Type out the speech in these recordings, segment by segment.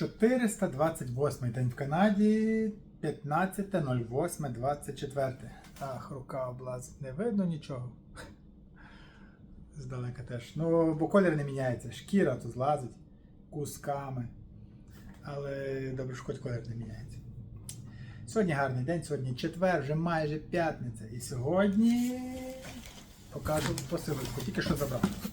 428 день в Канаді, 15.08.24. Ах, рука облазить, не видно нічого. Здалека теж. Ну, бо колір не міняється. Шкіра то злазить кусками. Але добре, що хоч колір не міняється. Сьогодні гарний день, сьогодні четвер, вже майже п'ятниця. І сьогодні покажу посилочку. Тільки що забрав.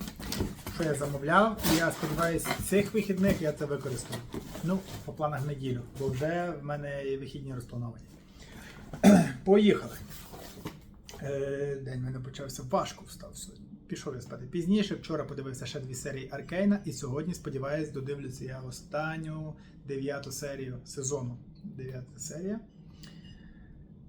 Що я замовляв, і я сподіваюся, цих вихідних я це використаю. Ну, по планах неділю, бо вже в мене і вихідні розплановані. Поїхали. Е, День в мене почався важко встав сьогодні. Пішов я спати пізніше. Вчора подивився ще дві серії Аркейна, і сьогодні, сподіваюсь, додивлюся я останню дев'яту серію сезону. Дев'ята серія.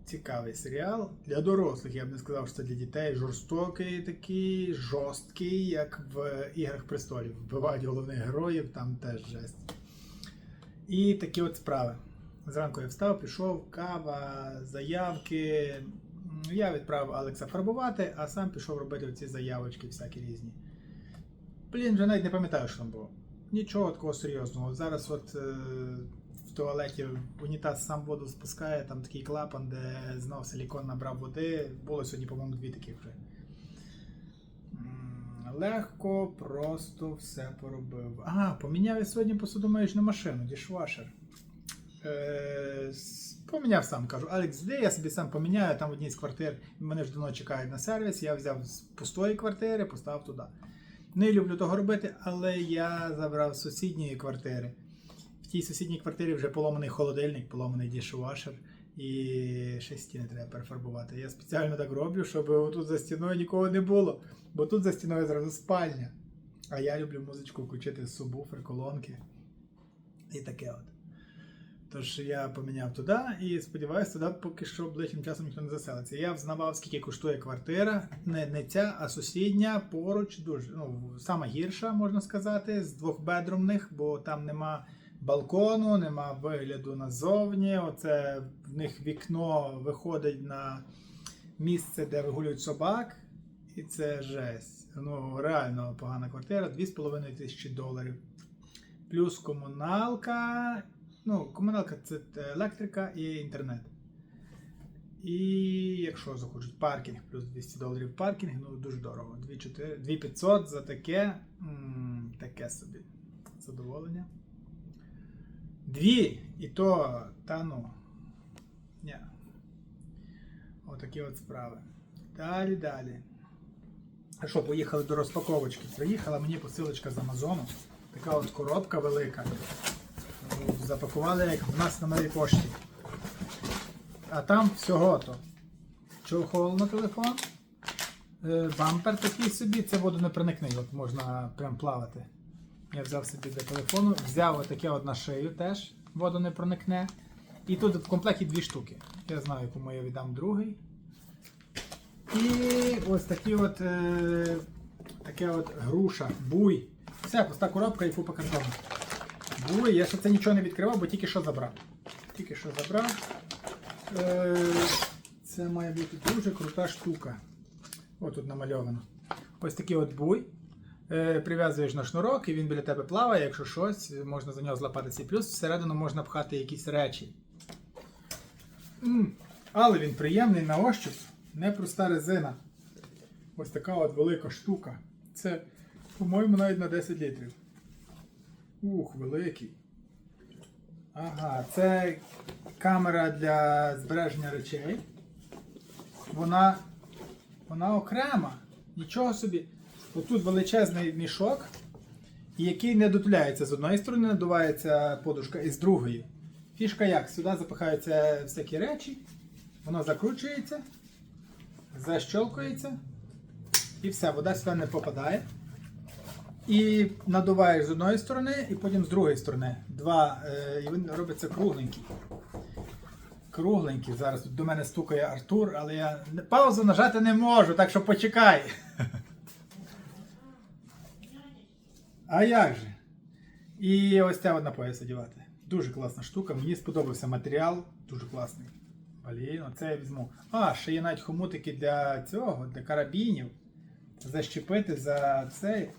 Цікавий серіал. Для дорослих я б не сказав, що це для дітей жорстокий такий, жорсткий, як в Іграх престолів. Вбивають головних героїв, там теж жесть. І такі от справи. Зранку я встав, пішов, кава, заявки. Я відправив Алекса фарбувати, а сам пішов робити оці заявочки всякі різні. Блін, вже навіть не пам'ятаю, що там було. Нічого такого серйозного. Зараз от е, туалеті унітаз сам воду спускає, там такий клапан, де знов силікон набрав води. Було сьогодні, по-моєму, дві таких вже. Легко, просто все поробив. Ага, поміняв я сьогодні посудомоєчну машину, дішвашер. Е, поміняв сам, кажу, Алекс, де я собі сам поміняю, там в одній з квартир мене ж давно чекають на сервіс, я взяв з пустої квартири, поставив туди. Не люблю того робити, але я забрав з сусідньої квартири. В тій сусідній квартирі вже поломаний холодильник, поломаний дішвашер, і ще стіни треба перефарбувати. Я спеціально так роблю, щоб тут за стіною нікого не було, бо тут за стіною зразу спальня. А я люблю музичку включити з субвуфер, колонки і таке от. Тож я поміняв туди і сподіваюся, туди поки що ближчим часом ніхто не заселиться. Я взнавав, скільки коштує квартира. Не, не ця, а сусідня поруч дуже ну, сама гірша, можна сказати, з двохбедрумних, бо там нема балкону, нема вигляду назовні. Оце в них вікно виходить на місце, де вигулюють собак. І це жесть. Ну, реально погана квартира, 2,5 тисячі доларів. Плюс комуналка. Ну, комуналка це електрика і інтернет. І якщо захочуть паркінг, плюс 200 доларів паркінг, ну дуже дорого. 2500 за таке. м, таке собі. Задоволення. Дві, і то, та ну. Ні. Отакі от справи. Далі, далі. А що, поїхали до розпаковочки. Приїхала мені посилочка з Амазону. Така от коробка велика. Запакували як в нас на новій пошті. А там всього то. Чохол на телефон. е, Бампер такий собі, це водонепроникний, от можна прям плавати. Я взяв собі для телефону, взяв отаке от на шию теж, водонепроникне. І тут в комплекті дві штуки. Я знаю, кому я віддам другий. І ось такі от, е, таке от груша, буй. Все, пуста коробка і купа картону. Буй, я ще це нічого не відкривав, бо тільки що забрав. Тільки що забрав. Е, це має бути дуже крута штука. Ось тут намальовано. Ось такий от буй. Е, прив'язуєш на шнурок і він біля тебе плаває, якщо щось, можна за нього злапатися. І плюс всередину можна пхати якісь речі. Але він приємний на ощуп. Непроста резина. Ось така от велика штука. Це, по-моєму, навіть на 10 літрів. Ух, великий. Ага, це камера для збереження речей. Вона, вона окрема. Нічого собі. Отут величезний мішок, який не дотуляється. З одної сторони надувається подушка, і з другої. Фішка як? Сюди запихаються всякі речі, воно закручується, защелкується, і все, вода сюди не попадає. І надуваєш з одної сторони, і потім з другої сторони. Два, е, і він робиться кругленький. Кругленький. Зараз тут до мене стукає Артур, але я паузу нажати не можу, так що почекай. А як же? І ось ця от на пояс одягати. Дуже класна штука. Мені сподобався матеріал, дуже класний. Блін, оце я візьму. А, ще є навіть хомутики для цього, для карабінів. Защепити за цей.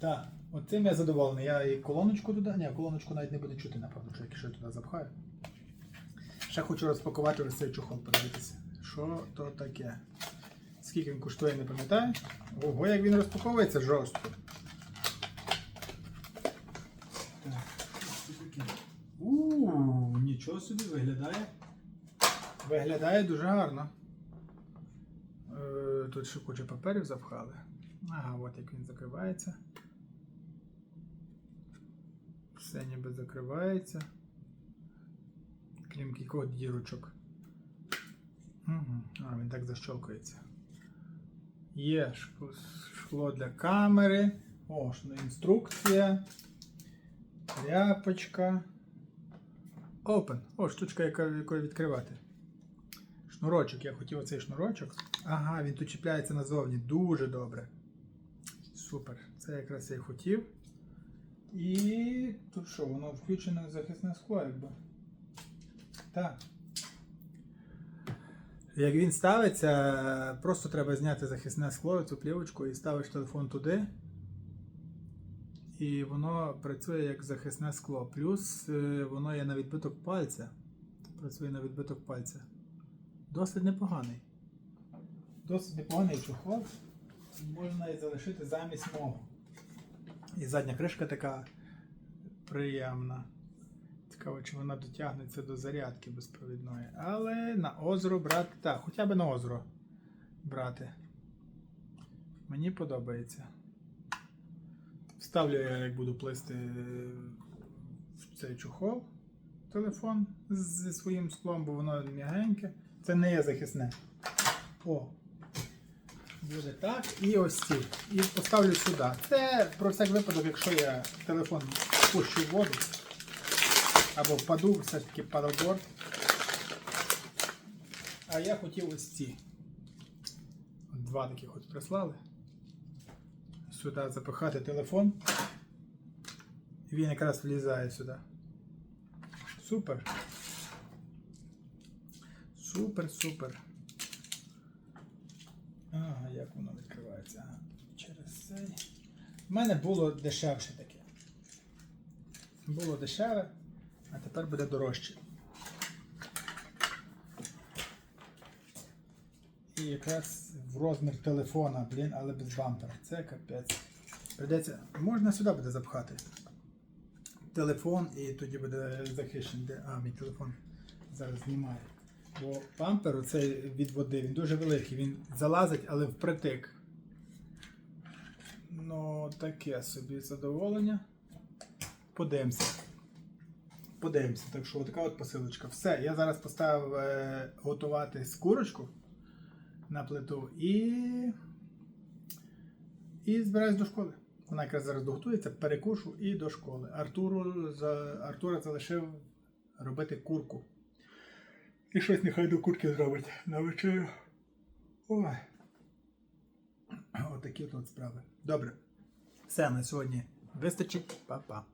Так, Оцим я задоволений. Я і колоночку туди. Ні, колоночку навіть не буде чути, напевно, що якщо я туди запхаю. Ще хочу розпакувати ось цей чохол, подивитися. Що то таке? Скільки він коштує, не пам'ятаю. Ого, як він розпаковується жорстко. Так, що це таке? Ууу, нічого собі виглядає. Виглядає дуже гарно. Е, Тут ще куча паперів запхали. Ага, от як він закривається. Все ніби закривається. Крім кількох дірочок. Угу. А, він так защолкується. Є шкло, для камери. О, ну, інструкція. Тряпочка. Open. О, штучка, якою відкривати. Шнурочок. Я хотів оцей шнурочок. Ага, він тут чіпляється назовні. Дуже добре. Супер. Це якраз я й хотів. І тут що, воно включене в захисне скло, якби. Так. Як він ставиться, просто треба зняти захисне скло, цю плівочку і ставиш телефон туди. І воно працює як захисне скло. Плюс е, воно є на відбиток пальця. Працює на відбиток пальця. Досить непоганий. Досить непоганий чохол. Можна навіть залишити замість мого. І задня кришка така приємна. Цікаво, чи вона дотягнеться до зарядки безпровідної. Але на озеро брати. Так, хоча б на озеро брати. Мені подобається. Вставлю я, як буду плисти в цей чохол телефон зі своїм склом, бо воно м'ягеньке. Це не є захисне. О! Буде так. І ось ці. І поставлю сюди. Це про всяк випадок, якщо я телефон пущу в воду або впаду, все ж таки падалборд. А я хотів ось ці. Два таких от прислали. Сюди запихати телефон. І він якраз влізає сюди. Супер. Супер, супер. Ага, як воно відкривається? Ага, через цей. У мене було дешевше таке. Було дешеве, а тепер буде дорожче. І якраз в розмір телефона, блін, але без бампера. Це капець. Придеться. Можна сюди буде запхати. Телефон і тоді буде захищений. А, мій телефон зараз знімає. Бо пампер оцей від води, він дуже великий, він залазить, але впритик. Ну, таке собі задоволення. Подивимося. Подивимося. Так що така от посилочка. Все, я зараз поставив е, готувати скурочку на плиту і. І збираюсь до школи. Вона якраз зараз доготується, перекушу і до школи. Артуру, за, Артура залишив робити курку. І щось нехай до курки зробить на вечерю. Ой. Отакі тут справи. Добре. Все на сьогодні вистачить. Па-па.